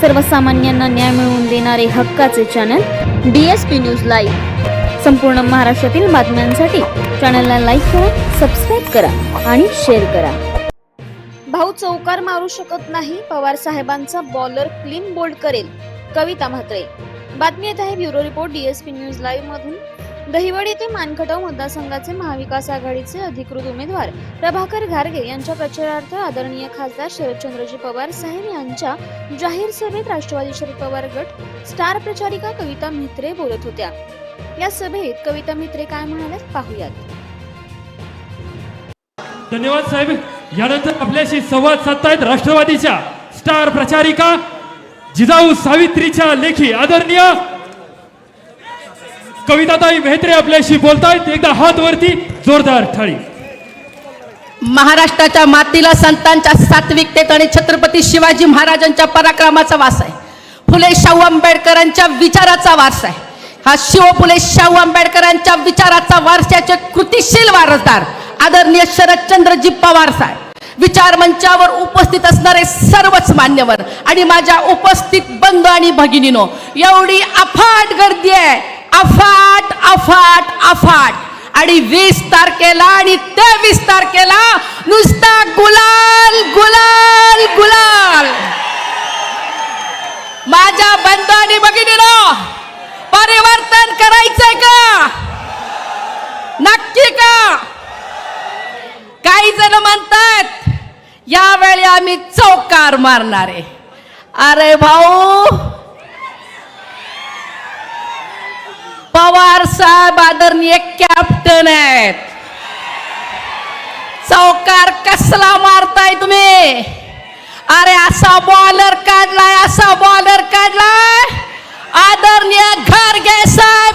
सर्वसामान्यांना न्याय मिळवून देणारे हक्काचे channel D S P news live संपूर्ण महाराष्ट्रातील बातम्यांसाठी चॅनलला लाईक करा सबस्क्राईब करा आणि शेअर करा. भाऊ चौकार मारू शकत नाही पवार साहेबांचा बॉलर क्लीन बोल्ड करेल. कविता म्हात्रे. बातमी येत आहे bureau report DSP news live मधून. दहिवड येथे मानखटाव मतदारसंघाचे महाविकास आघाडीचे अधिकृत उमेदवार प्रभाकर घारगे यांच्या प्रचारार्थ आदरणीय खासदार शरदचंद्रजी पवार साहेब यांच्या जाहीर सभेत राष्ट्रवादी शरद पवार गट स्टार प्रचारिका कविता मित्रे बोलत होत्या. या सभेत कविता मित्रे काय म्हणाल्या पाहूयात. धन्यवाद साहेब. यानंतर आपल्याशी संवाद साधतायत राष्ट्रवादीच्या स्टार प्रचारिका जिजाऊ सावित्रीच्या लेखी आदरणीय कविताताई मेहत्रे आपल्याशी बोलतायत. एकदा हात वरती जोरदार थाळी. महाराष्ट्राच्या मातीला संतांच्या सात्विकतेत आणि छत्रपती शिवाजी महाराजांच्या पराक्रमाचा वास आहे. फुले शाहू आंबेडकरांच्या विचाराचा वारसा आहे. हा शिव फुले शाहू आंबेडकरांच्या विचाराचा वारसाचे कृतिशील वारसदार आदरणीय शरदचंद्रजी पवार साहेब. विचार मंचावर उपस्थित असणारे सर्वच मान्यवर आणि माझ्या उपस्थित बंधू आणि भगिनीनो एवढी अफाट गर्दी आहे. अफाट अफाट अफाट. आणि वीस तारखेला आणि तेवीस तारखेला नुसता गुलाल गुलाल गुलाल. माझ्या बंधू आणि भगिनीनो परिवर्तन करायचंय का? नक्की का? काही जण म्हणतात यावेळी आम्ही चौकार मारणार. आहे अरे भाऊ पवार साहेब आदरणीय कॅप्टन आहेत. चौकार कसला मारताय तुम्ही? अरे असा बॉलर काढलाय असा बॉलर काढलाय. आदरणीय घर घ्यायचा